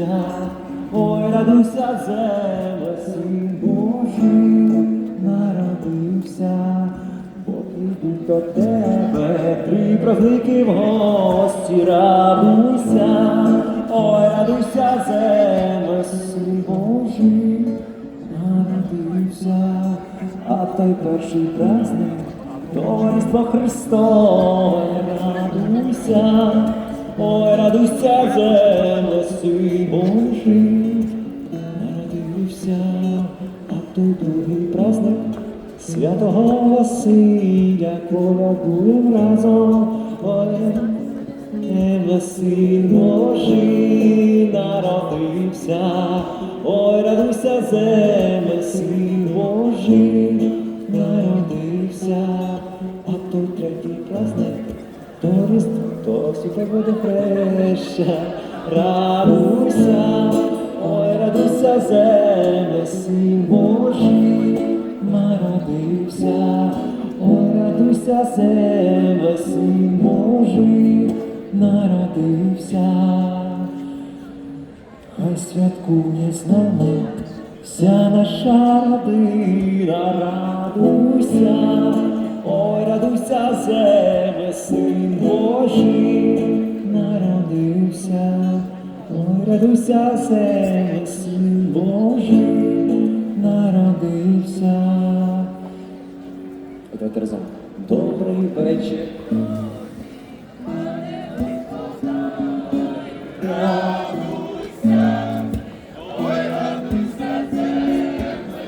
радуйся, ой, радуйся, земле, син Божий, народився, бо прийдуть до тебе три праздники в гості, радуйся, ой, радуйся, земле, син Божий, народився, а той перший праздник, Товариство Христове, радуйся, ой, радуйся, земле, син Божий, народився, а той другий праздник святого Василя колядуєм разом, ой, син Божий народився, ой, радуйся, земле, син Божий народився, а той третій праздник, то Різдво, то світле буде хреща, радуйся, ой, радуйся, земле, син Божий народився, ой, радуйся, земле, син Божий народився. Хай святкує з нами вся наша родина, радуйся, ой, радуйся, земле, син Божий народився, ой, радуйся, земле, син Божий народився. Давайте разом. Добрий вечір.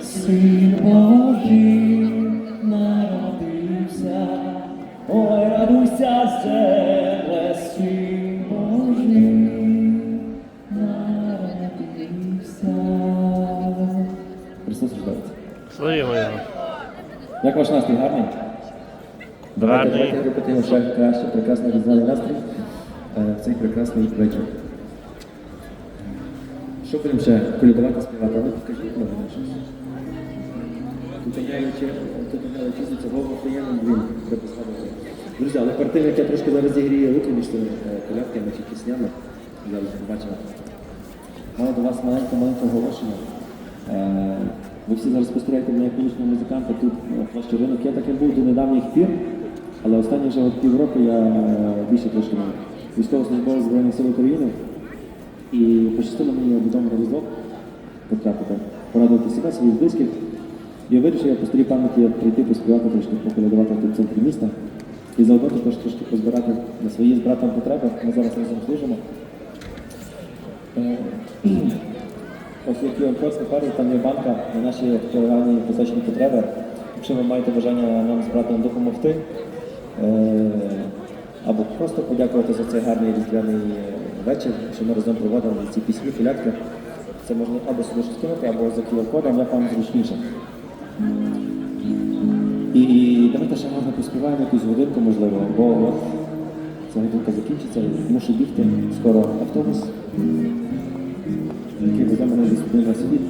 Син Божий Рождається. Славімо його. Як ваш настрій гарний? Давайте, Гарний. давайте репетуємо ще краще, прекрасний різдвяний настрій е, в цей прекрасний вечір. Що будемо ще колядувати, співати? Ну, покажіть, може, щось. Тут Ангеличі, тут Ангеличі, це Богу приємним двім, треба згадувати. Друзі, але перед тим, як я трошки зараз зігрію руки між тими е, колядками чи піснями, зараз побачимо. Маю до вас маленьке-маленьке оголошення. Е, Ви всі зараз спостерігаєте як колишнього музиканта тут на площі ринок. Я таким був до недавніх пір, але останні вже от півроку я е, більше трошки військовослужбовець Збройних сил України. І пощастило мені на різдво потрапити, порадувати себе, своїх близьких. І я вирішив я по старій пам'яті прийти поспівати трошки поколядувати тут в центрі міста. І заодно також трошки позбирати на свої з братом потреби. Ми зараз разом служимо. Ось як QR-код сафарі, там є банка на наші реальні поточні потреби. Якщо ви маєте бажання нам з братом допомогти, е, або просто подякувати за цей гарний різдвяний вечір, що ми разом проводимо ці пісні, колядки, це можна або сюди щось або за QR-кодом, як вам зручніше. І давайте ще можна поспіваємо якусь годинку, можливо, бо ця годинка закінчиться, мушу бігти, скоро автобус який веде мене до сюди на світ.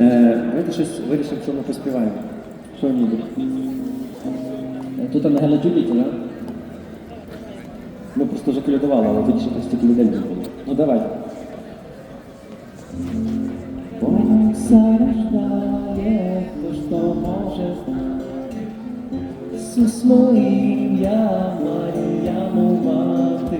Е, Давайте щось вирішимо, що ми поспіваємо. Що ніби? Е, Тут Ангела Джуліті, да? Ми просто вже колядували, але тоді ще просто людей не було. Ну давайте. Бог зарождає, то може Ісус моїм я, Маріяму мати,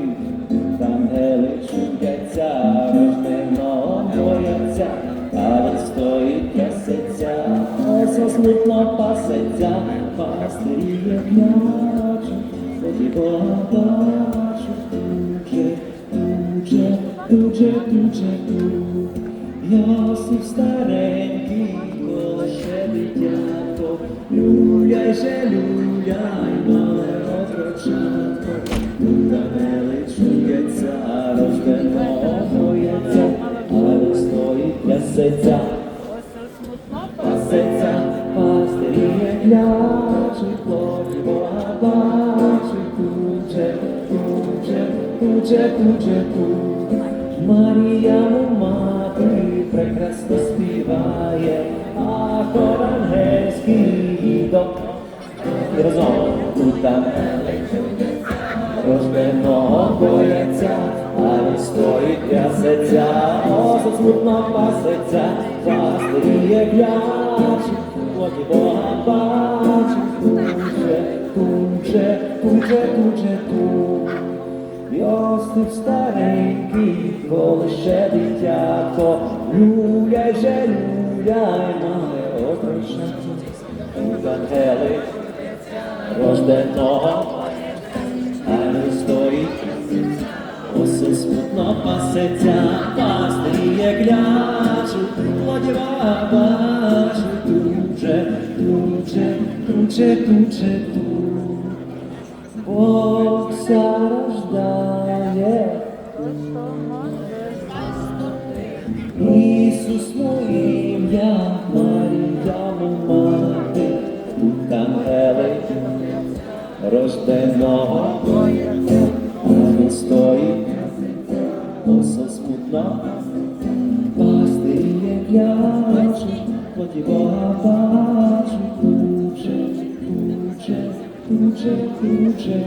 смутно пасеться, пастирі я плачу, тоді Бога бачу, дуже, дуже, дуже, дуже, дуже. Йосип старенький, коли ще дитятко, люляй же, люляй, тут же, тут. Маріяну мати прекрасно співає, а хор ангельський до І разом тут ангели рожденого бояться, а він стоїть трясеться, осад смутно пасеться, пастиріє гляч, плоті Бога бачить, куче, куче, куче, куче, куче. Йосип старенький, коли ще дитятко, люляй же, люляй, має опришати, тут ангели рожденого, а не стоїть, оси смутно пасеться, пастріє клячуть, плодіва бачить, туче, туче, туче, туче, туче. Ся рождає, Ісус моє ім'я, Марія мати, тут ангели рожденого, він стоїть, оса смутна, пастирі клячуть, поті Бога бачить, куче, куче, куче, куче.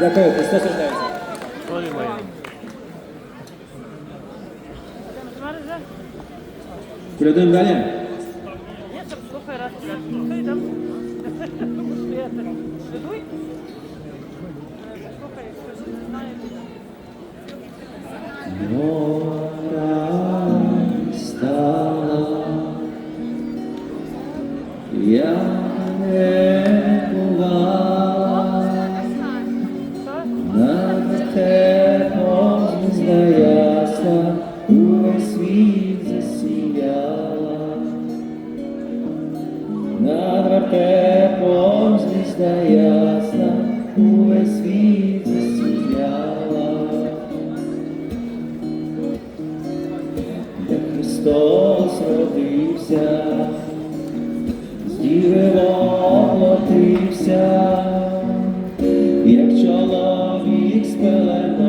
Дякую, Христос рождається. Колядуємо далі? Ні, так слухай раз, раз, слухай там. Тому що я так ведуй. Слухай, скажи, не знаю. spell at